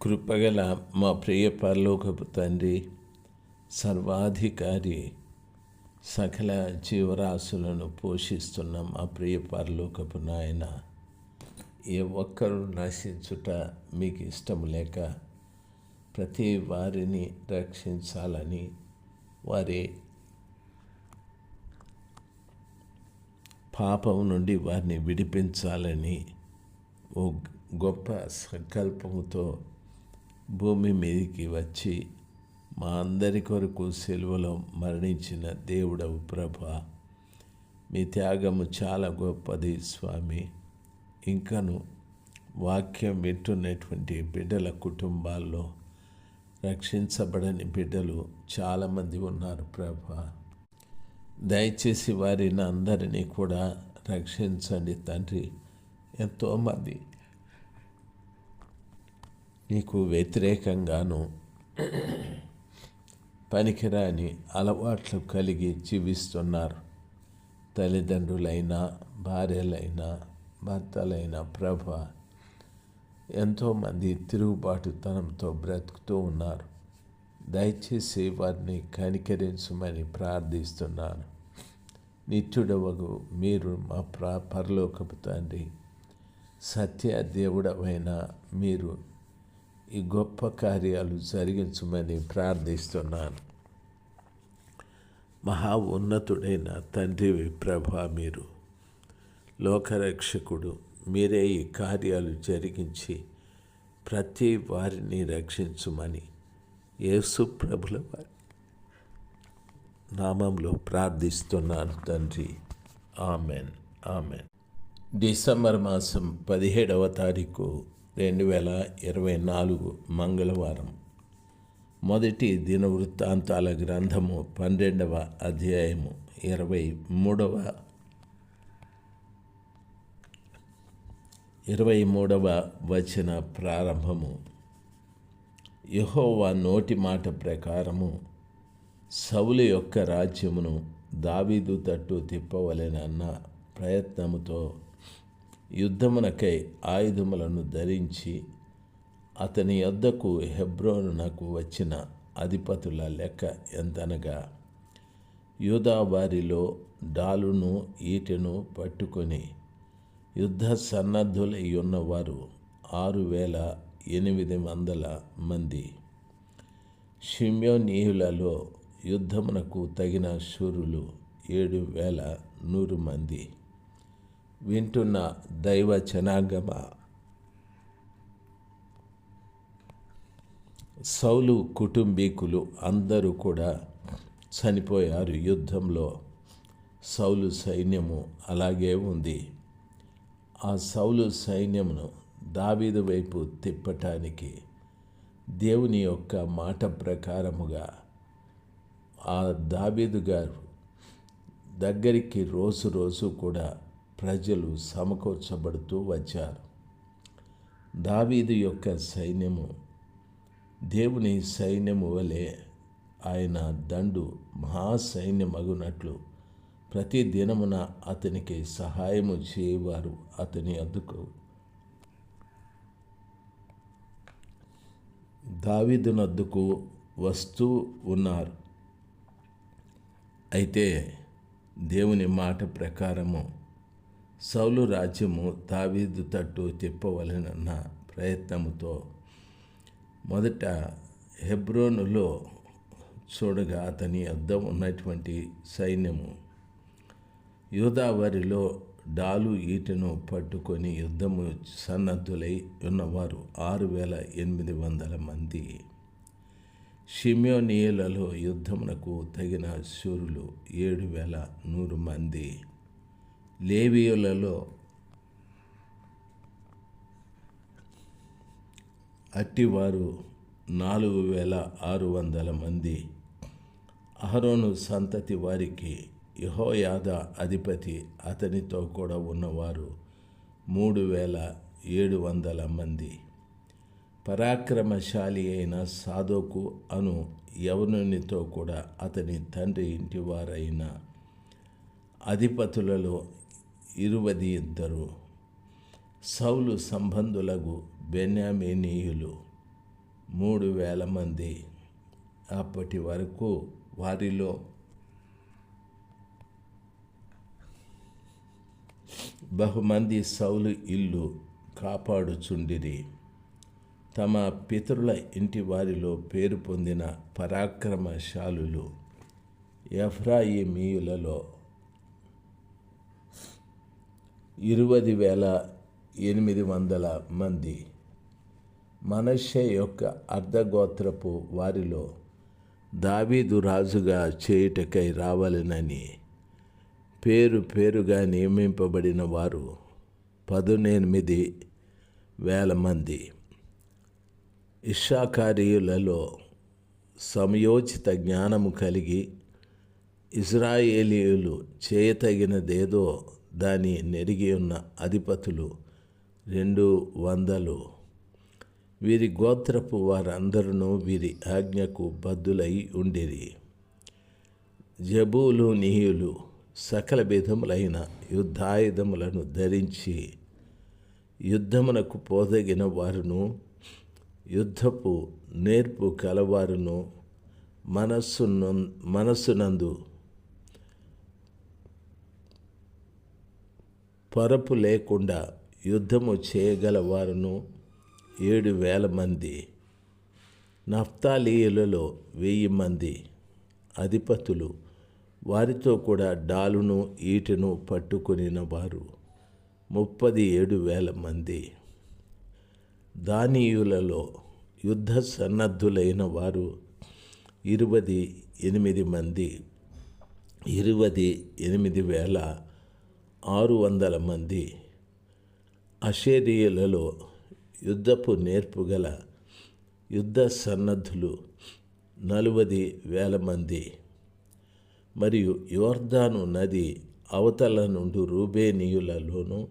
కృపగల మా ప్రియ పరలోకపు తండ్రి సర్వాధికారి సకల జీవరాశులను పోషిస్తున్న మా ప్రియ పరలోకపు నాయన ఏ ఒక్కరు నశించుట మీకు ఇష్టం లేక ప్రతి వారిని రక్షించాలని వారి పాపం నుండి వారిని విడిపించాలని ఓ గొప్ప సంకల్పముతో భూమి మీదకి వచ్చి మా అందరి కొరకు సెలవులో మరణించిన దేవుడవు ప్రభ. మీ త్యాగము చాలా గొప్పది స్వామి. ఇంకను వాక్యం వింటున్నటువంటి బిడ్డల కుటుంబాల్లో రక్షించబడని బిడ్డలు చాలామంది ఉన్నారు ప్రభ. దయచేసి వారిని అందరినీ కూడా రక్షించండి తండ్రి. ఎంతోమంది నీకు వ్యతిరేకంగాను పనికిరాని అలవాట్లు కలిగి జీవిస్తున్నారు. తల్లిదండ్రులైనా భార్యలైనా భర్తలైన ప్రభ ఎంతోమంది తిరుగుబాటుతనంతో బ్రతుకుతూ ఉన్నారు. దయచేసి వారిని కనికరించమని ప్రార్థిస్తున్నాను. నిత్యుడవగు మీరు మా ప్రా పరలోకపు తండ్రి సత్య దేవుడవైన మీరు ఈ గొప్ప కార్యాలు జరిగించమని ప్రార్థిస్తున్నాను. మహా ఉన్నతుడైన తండ్రి ప్రభా మీరు లోకరక్షకుడు మీరే ఈ కార్యాలు జరిగించి ప్రతి వారిని రక్షించుమని యేసు ప్రభుల వారి నామంలో ప్రార్థిస్తున్నాను తండ్రి. ఆమెన్. ఆమెన్. డిసెంబర్ మాసం పదిహేడవ తారీఖు రెండు వేల ఇరవై నాలుగు మంగళవారం. మొదటి దిన వృత్తాంతాల గ్రంథము పన్నెండవ అధ్యాయము ఇరవై మూడవ ఇరవై మూడవ వచన ప్రారంభము. యహోవా నోటి మాట ప్రకారము సౌలు యొక్క రాజ్యమును దావీదు తట్టు తిప్పవలెనన్న ప్రయత్నముతో యుద్ధమునకై ఆయుధములను ధరించి అతని యొద్దకు హెబ్రోనునకు వచ్చిన అధిపతుల లెక్క ఎంతనగా? యూదావారిలో డాలును ఈటెను పట్టుకొని యుద్ధ సన్నద్ధులై ఉన్నవారు ఆరు వేల ఎనిమిది వందల మంది. షిమ్యోనీయులలో యుద్ధమునకు తగిన శూరులు ఏడు వేల నూరు మంది. వింటున్న దైవ జనాంగమ? సౌలు కుటుంబీకులు అందరూ కూడా చనిపోయారు యుద్ధంలో. సౌలు సైన్యము అలాగే ఉంది. ఆ సౌలు సైన్యమును దావీదు వైపు తిప్పటానికి దేవుని యొక్క మాట ప్రకారముగా ఆ దావీదు గారు దగ్గరికి రోజు రోజు కూడా ప్రజలు సమకూర్చబడుతూ వచ్చారు. దావీదు యొక్క సైన్యము దేవుని సైన్యము వలె ఆయన దండు మహాసైన్యమగునట్లు ప్రతి దినమున అతనికి సహాయము చేయవారు అతని అద్దుకు దావీదునద్దుకు వస్తూ ఉన్నారు. అయితే దేవుని మాట ప్రకారము సౌలు రాజ్యము దావీదు తట్టు తిప్పవలనన్న ప్రయత్నముతో మొదట హెబ్రోనులో చూడగా అతని అద్ద ఉన్నటువంటి సైన్యము యూదావరిలో డాలు ఈటను పట్టుకొని యుద్ధము సన్నద్ధులై ఉన్నవారు ఆరు వేల ఎనిమిది వందల మంది. షిమ్యోనియలలో యుద్ధమునకు తగిన శూరులు ఏడు వేల నూరు మంది. లేవియులలో అట్టివారు నాలుగు వేల ఆరు వందల మంది. అహరోను సంతతి వారికి యహోయాద అధిపతి అతనితో కూడా ఉన్నవారు మూడు వేల ఏడు వందల మంది. పరాక్రమశాలి అయిన సాధోకు అను యవనునితో కూడా అతని తండ్రి ఇంటివారైన అధిపతులలో ఇరువది ఇద్దరు. సౌలు సంబంధులకు బెన్యామినీయులు మూడు వేల మంది. అప్పటి వరకు వారిలో బహుమంది సౌలు ఇల్లు కాపాడుచుండిరి. తమ పితరుల ఇంటి వారిలో పేరు పొందిన పరాక్రమశాలులు ఎఫ్రాయిమీయులలో ఇరవై వేల ఎనిమిది వందల మంది మనషే యొక్క అర్ధగోత్రపు వారిలో దావీదు రాజుగా చేయుటకై రావాలనని పేరు పేరుగా నియమింపబడిన వారు పదునెనిమిది వేల మంది. ఇషాకారీయులలో సమయోచిత జ్ఞానము కలిగి ఇజ్రాయేలీయులు చేయతగినదేదో దాని నెరిగి ఉన్న అధిపతులు రెండు వందలు. వీరి గోత్రపు వారందరూ వీరి ఆజ్ఞకు బద్దులై ఉండేది జబూలు నీయులు సకల విధములైన యుద్ధాయుధములను ధరించి యుద్ధమునకు పోదగిన వారును యుద్ధపు నేర్పు కలవారును మనస్సు మనస్సునందు పరపు లేకుండా యుద్ధము చేయగలవారును? ఏడు వేల మంది. నఫ్తాలీయులలో వెయ్యి మంది అధిపతులు. వారితో కూడా డాలును ఈటను పట్టుకొనిన వారు ముప్పది ఏడు వేల మంది. దానీయులలో యుద్ధ సన్నద్ధులైన వారు ఇరవై ఎనిమిది మంది. ఇరవై ఎనిమిది వేల ఆరు వందల మంది అషేరియులలో యుద్ధపు నేర్పుగల యుద్ధ సన్నద్ధులు నలువది వేల మంది. మరియు యోర్ధాను నది అవతల నుండి రూబేనీయులలోను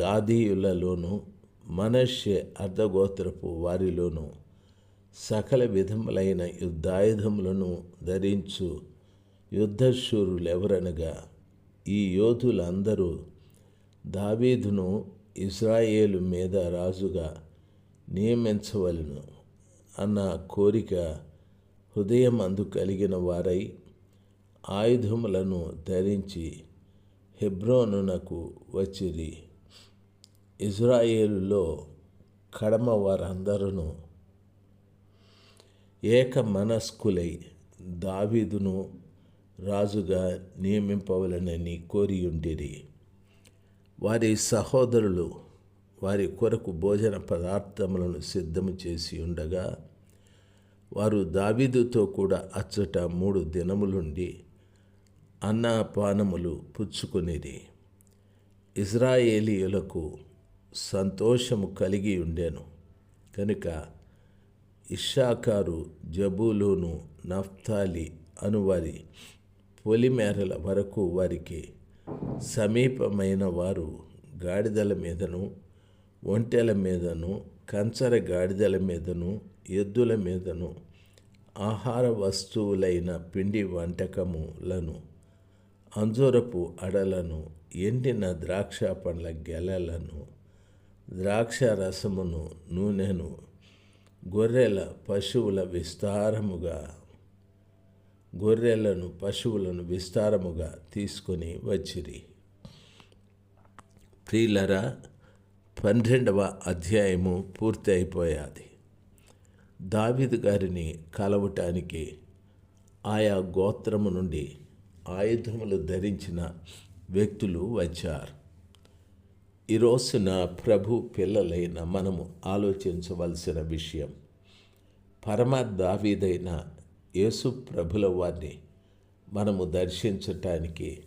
గాదీయులలోనూ మనష్య అర్ధగోత్రపు వారిలోనూ సకల విధములైన యుద్ధాయుధములను ధరించు యుద్ధశూరులెవరనగా ఈ యోధులందరూ దావీదును ఇజ్రాయేలు మీద రాజుగా నియమించవలను అన్న కోరిక హృదయం అందు కలిగిన వారై ఆయుధములను ధరించి హెబ్రోనునకు వచ్చిరి. ఇజ్రాయేలులో కడమ వారందరూ ఏక మనస్కులై దావీదును రాజుగా నియమింపవలనని కోరియుండిరి వారి సహోదరులు వారి కొరకు భోజన పదార్థములను సిద్ధము చేసి ఉండగా వారు దావీదుతో కూడా అచ్చట మూడు దినములుండి అన్నపానములు పుచ్చుకునేది ఇజ్రాయేలీయులకు సంతోషము కలిగి ఉండేను. కనుక ఇషాకారు జబూలును నఫ్తాలి అనువారి పొలిమేరల వరకు వారికి సమీపమైన వారు గాడిదల మీదను ఒంటెల మీదను కంచర గాడిదల మీదను ఎద్దుల మీదను ఆహార వస్తువులైన పిండి వంటకములను అంజూరపు అడలను ఎండిన ద్రాక్ష పండ్ల గెలలను ద్రాక్ష రసమును నూనెను గొర్రెల పశువుల విస్తారముగా గొర్రెలను పశువులను విస్తారముగా తీసుకొని వచ్చిరి. ప్రియులరా పన్నెండవ అధ్యాయము పూర్తి అయిపోయాది దావిద్ గారిని కలవటానికి ఆయా గోత్రము నుండి ఆయుధములు ధరించిన వ్యక్తులు వచ్చారు. ఈ రోజున ప్రభు పిల్లలైన మనము ఆలోచించవలసిన విషయం పరమ దావీదైన యేసు ప్రభుల వారిని మనము దర్శించటానికి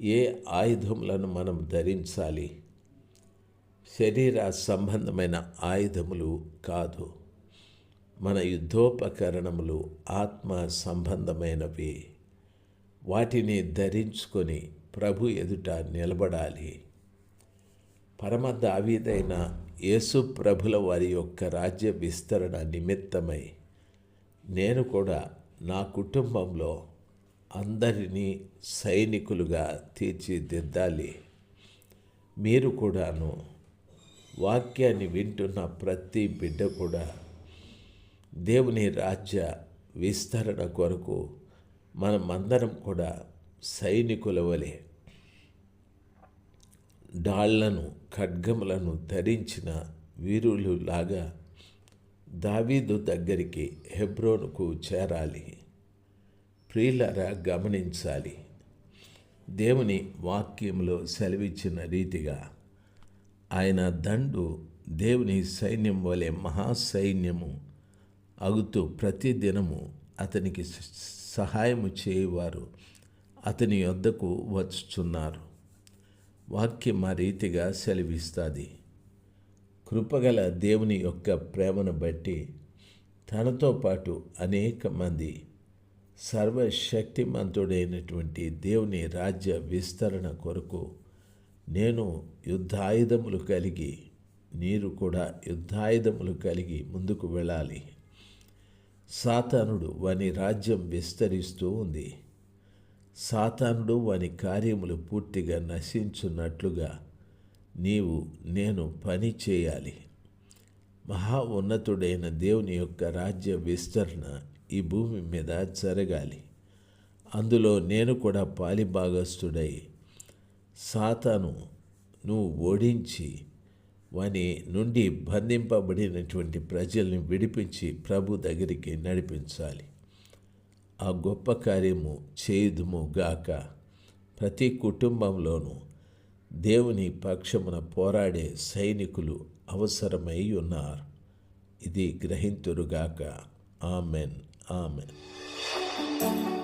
ఏ ఆయుధములను మనం ధరించాలి? శరీర సంబంధమైన ఆయుధములు కాదు. మన యుద్ధోపకరణములు ఆత్మ సంబంధమైనవి. వాటిని ధరించుకొని ప్రభు ఎదుట నిలబడాలి. పరమ దావీదైన యేసు ప్రభుల వారి యొక్క రాజ్య విస్తరణ నిమిత్తమై నేను కూడా నా కుటుంబంలో అందరినీ సైనికులుగా తీర్చిదిద్దాలి. మీరు కూడాను వాక్యాన్ని వింటున్న ప్రతి బిడ్డ కూడా దేవుని రాజ్య విస్తరణ కొరకు మనమందరం కూడా సైనికుల వలె డాళ్ళను ఖడ్గములను ధరించిన వీరులు లాగా దావీదు దగ్గరికి హెబ్రోనుకు చేరాలి. ప్రియులరా గమనించాలి. దేవుని వాక్యంలో సెలవిచ్చిన రీతిగా ఆయన దండు దేవుని సైన్యం వలె మహాసైన్యము అగుతూ ప్రతిదినము అతనికి సహాయము చేయవారు అతని వద్దకు వచ్చుచున్నారు. వాక్యం ఆ రీతిగా సెలవిస్తుంది. కృపగల దేవుని యొక్క ప్రేమను బట్టి తనతో పాటు అనేక మంది సర్వశక్తిమంతుడైనటువంటి దేవుని రాజ్య విస్తరణ కొరకు నేను యుద్ధాయుధములు కలిగి నీరు కూడా యుద్ధాయుధములు కలిగి ముందుకు వెళ్ళాలి. సాతానుడు వాని రాజ్యం విస్తరిస్తూ ఉంది. సాతానుడు వాని కార్యములు పూర్తిగా నశించున్నట్లుగా నీవు నేను పని చేయాలి. మహా ఉన్నతుడైన దేవుని యొక్క రాజ్య విస్తరణ ఈ భూమి మీద జరగాలి. అందులో నేను కూడా పాలిభాగస్తుడై సాతాను నువ్వు ఓడించి వాని నుండి బంధింపబడినటువంటి ప్రజల్ని విడిపించి ప్రభు దగ్గరికి నడిపించాలి. ఆ గొప్ప కార్యము చేయుదుము గాక ప్రతి కుటుంబంలోనూ దేవుని పక్షమున పోరాడే సైనికులు అవసరమై ఉన్నారు. ఇది గ్రహింతురుగాక. ఆమెన్. ఆమెన్.